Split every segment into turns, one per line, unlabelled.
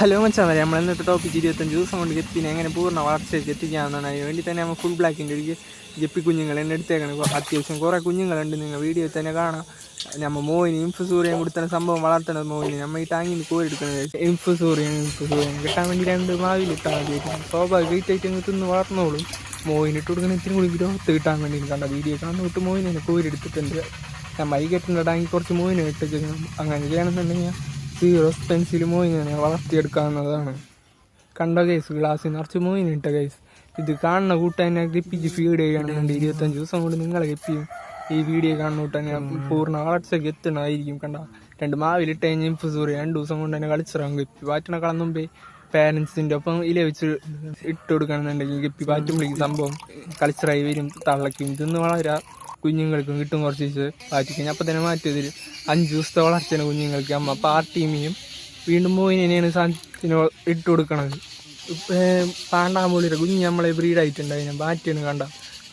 Hello മച്ചാൻ വരെ. നമ്മൾ ഇന്നത്തെ ടോപ്പിക്ക് ഇരുപത്തഞ്ച് ദിവസം കൊണ്ട് ഗപ്പിനെ എങ്ങനെ പൂർണ വളർച്ചയ്ക്ക് എത്തിക്കാമെന്നാണ് അതിന് വേണ്ടി തന്നെ നമ്മൾ ഫുൾ ബ്ലാക്കിന്റെ ഒരു ഗപ്പി കുഞ്ഞുങ്ങൾ എന്റെ എടുത്തേക്കണം. അത്യാവശ്യം കുറേ കുഞ്ഞുങ്ങളുണ്ട്. നിങ്ങൾ വീഡിയോ തന്നെ കാണാം. നമ്മൾ മോഹിനി ഇൻഫുസൂറിയം കൊടുത്തുന്ന സംഭവം വളർത്തണത് മോഹിനി. നമ്മൾ ഈ ടാങ്ങിൽ നിന്ന് കോരെടുക്കുന്നത് ഇൻഫുസൂറിയം ഇൻഫുസൂറിയം കിട്ടാൻ വേണ്ടി രണ്ട് മാവിലിട്ടാൽ മതി സ്വാഭാവികമായിട്ട് ആയിട്ട് തിന്ന് വളർന്നോളും. മോഹിനി ഇട്ട് കൊടുക്കുന്ന ഇത്തിരി കൂടി ഗ്രോത്ത് കിട്ടാൻ വേണ്ടി കണ്ട? വീഡിയോ കാണുന്ന മോയിനെ മോഹിനെ നമ്മൾ ഈ കെട്ടുന്ന ടാങ്കിൽ കുറച്ച് മോയിനെ ഇട്ടിട്ട് അങ്ങനെ ചെയ്യണമെന്നുണ്ടെങ്കിൽ സീറോ പെൻസിൽ മോയിനെ വളർത്തിയെടുക്കാവുന്നതാണ്. കണ്ട കേസ് ഗ്ലാസ്സിൽ നിറച്ച് മോയിനിട്ട കേസ് ഇത് കാണുന്ന കൂട്ടന്നെ ഗപ്പിക്ക് ഫീഡ് ചെയ്യണമെന്നുണ്ട് ഇരുപത്തഞ്ച് ദിവസം കൊണ്ട് നിങ്ങളെ ഗപ്പിയും ഈ വീഡിയോ കാണുന്ന കൂട്ടന്നെ പൂർണ വളർച്ചയ്ക്ക് എത്തണമായിരിക്കും കണ്ട. രണ്ട് മാവിലിട്ട് കഴിഞ്ഞ് സൂറി രണ്ട് ദിവസം കൊണ്ട് തന്നെ കളിച്ചിറങ്ങും. ഗപ്പി പാറ്റണ കളം മുമ്പേ പാരൻസിന്റെ ഒപ്പം ഇല വെച്ച് ഇട്ട് കൊടുക്കണമെന്നുണ്ടെങ്കിൽ ഗപ്പി പാറ്റുമ്പോഴേക്കും സംഭവം കളിച്ചിറായി വരും തള്ളക്കും ഇതൊന്നും വളരെ. കുഞ്ഞുങ്ങൾക്കും കിട്ടും കുറച്ച് പാറ്റിക്കഴിഞ്ഞാൽ അപ്പം തന്നെ മാറ്റിയതിൽ അഞ്ച് ദിവസത്തെ വളർച്ചയാണ് കുഞ്ഞുങ്ങൾക്ക്. അമ്മ അപ്പോൾ ആ ടീമിയും വീണ്ടും മോയിനെയാണ് സാധനത്തിന് ഇട്ട് കൊടുക്കണത്. പാണ്ടാമ്പുള്ളിയുടെ കുഞ്ഞ് നമ്മളെ ബ്രീഡായിട്ടുണ്ടായിന് ബാറ്റിയാണ് കണ്ട.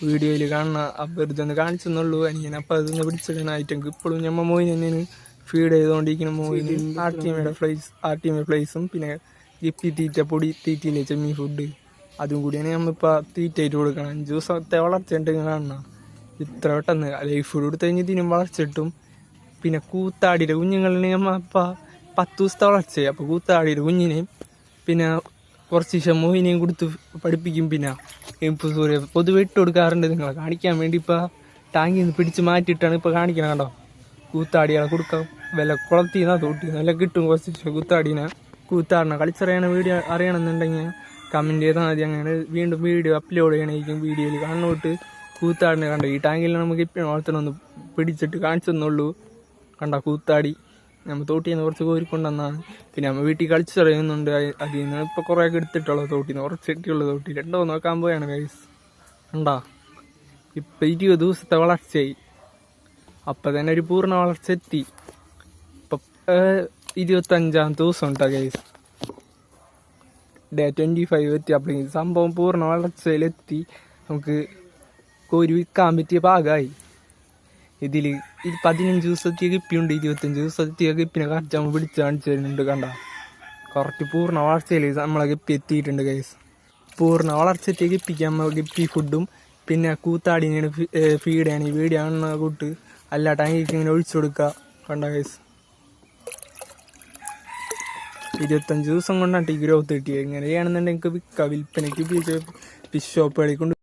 വീഡിയോയിൽ കാണുന്ന അപ്പം ഇതൊന്ന് കാണിച്ചെന്നുള്ളൂ. അനിയൻ അപ്പം അതൊന്ന് പിടിച്ചിടാനായിട്ട് ഇപ്പോഴും ഞമ്മ മോയിൻ തന്നെയാണ് ഫീഡ് ചെയ്തുകൊണ്ടിരിക്കുന്ന മോയിന് ആ ടീമിയുടെ ഫ്ലൈസ് ആ ടീമിയുടെ ഫ്ലൈസും പിന്നെ ഗപ്പി തീറ്റ പൊടി തീറ്റയിലെ ചെമ്മീൻ ഫുഡ് അതും കൂടിയാണ് നമ്മളിപ്പോൾ തീറ്റയായിട്ട് കൊടുക്കണം അഞ്ച് ദിവസത്തെ വളർച്ച ഉണ്ടെങ്കിൽ കാണണം ഇത്ര പെട്ടെന്ന്. ലൈഫ് ഫുഡ് കൊടുത്തു കഴിഞ്ഞ് ഇതിനും വളർച്ചിട്ടും പിന്നെ കൂത്താടിയുടെ കുഞ്ഞുങ്ങളിനെ നമ്മ അപ്പം പത്ത് ദിവസത്തെ വളർച്ചയായി അപ്പോൾ കൂത്താടിയുടെ കുഞ്ഞിനെയും പിന്നെ കുറച്ച് ഷമോഹിനെയും കൊടുത്ത് പഠിപ്പിക്കും. പിന്നെ ഇപ്പോൾ സൂര്യ പൊതുവെ ഇട്ട് കൊടുക്കാറുണ്ട്. നിങ്ങളെ കാണിക്കാൻ വേണ്ടി ഇപ്പോൾ ടാങ്കിൽ നിന്ന് പിടിച്ച് മാറ്റിയിട്ടാണ് ഇപ്പോൾ കാണിക്കണം കണ്ടോ? കൂത്താടികളെ കൊടുക്കാം. വില കുളത്തിന്നാ തോട്ടി. നല്ല കിട്ടും കുറച്ച് കൂത്താടീനെ. കൂത്താടിനെ കളിച്ചറിയണ വീഡിയോ അറിയണമെന്നുണ്ടെങ്കിൽ കമന്റ് ചെയ്താൽ മതി. അങ്ങനെ വീണ്ടും വീഡിയോ അപ്ലോഡ് ചെയ്യണമായിരിക്കും വീഡിയോയിൽ കാണുന്നോട്ട് കൂത്താടിനെ കണ്ട. ഈ ടാങ്കിൽ നമുക്ക് ഇപ്പം വളർത്തണമെന്ന് പിടിച്ചിട്ട് കാണിച്ചെന്നുള്ളൂ കണ്ട കൂത്താടി. നമ്മൾ തോട്ടിൽ നിന്ന് കുറച്ച് കോരിക്കൊണ്ടെന്നാണ് പിന്നെ നമ്മൾ വീട്ടിൽ കളിച്ച് അറിയുന്നുണ്ട് അതിൽ നിന്ന് ഇപ്പോൾ കുറേയൊക്കെ എടുത്തിട്ടുള്ളത് തോട്ടിൽ നിന്ന് കുറച്ച് കിട്ടിയുള്ള തോട്ടി. രണ്ടോ നോക്കാൻ പോയാണ് കൈസ് കണ്ടാ? ഇപ്പം ഇരുപത് ദിവസത്തെ വളർച്ചയായി. അപ്പം തന്നെ ഒരു പൂർണ വളർച്ച എത്തി. ഇപ്പം ഇരുപത്തഞ്ചാം ദിവസം ഉണ്ടാ കൈസ് ഡേ ട്വന്റി ഫൈവ് എത്തി. അപ്പം സംഭവം പൂർണ വളർച്ചയിലെത്തി. നമുക്ക് കോരി വിൽക്കാൻ പറ്റിയ ഭാഗമായി. ഇതിൽ ഇത് പതിനഞ്ച് ദിവസത്തെ കിപ്പിയുണ്ട് ഇരുപത്തഞ്ച് ദിവസത്തെ കിപ്പിനെ കറച്ച് നമ്മൾ പിടിച്ച് കാണിച്ചു തരുന്നുണ്ട് കണ്ട. കറക്റ്റ് പൂർണ വളർച്ചയിൽ നമ്മളെ ഗപ്പി എത്തിയിട്ടുണ്ട് കേസ് പൂർണ വളർച്ചത്തെ ഗപ്പിക്ക് നമ്മൾ ഗപ്പി ഫുഡും പിന്നെ കൂത്താടിനാണ് ഫീഡ് ചെയ്യണം ഈ കാണുന്ന കൂട്ട് അല്ല ടാങ്കിക്ക് ഇങ്ങനെ ഒഴിച്ചു കൊടുക്കുക കണ്ട കേസ് ഇരുപത്തഞ്ച് ദിവസം കൊണ്ടാണ് ഈ ഗ്രോത്ത് കിട്ടിയത്. ഇങ്ങനെയാണെന്നുണ്ടെങ്കിൽ വിൽക്കാം. വിൽപ്പനയ്ക്ക് ഫിഷ് ഷോപ്പുകളിൽ കൊണ്ട്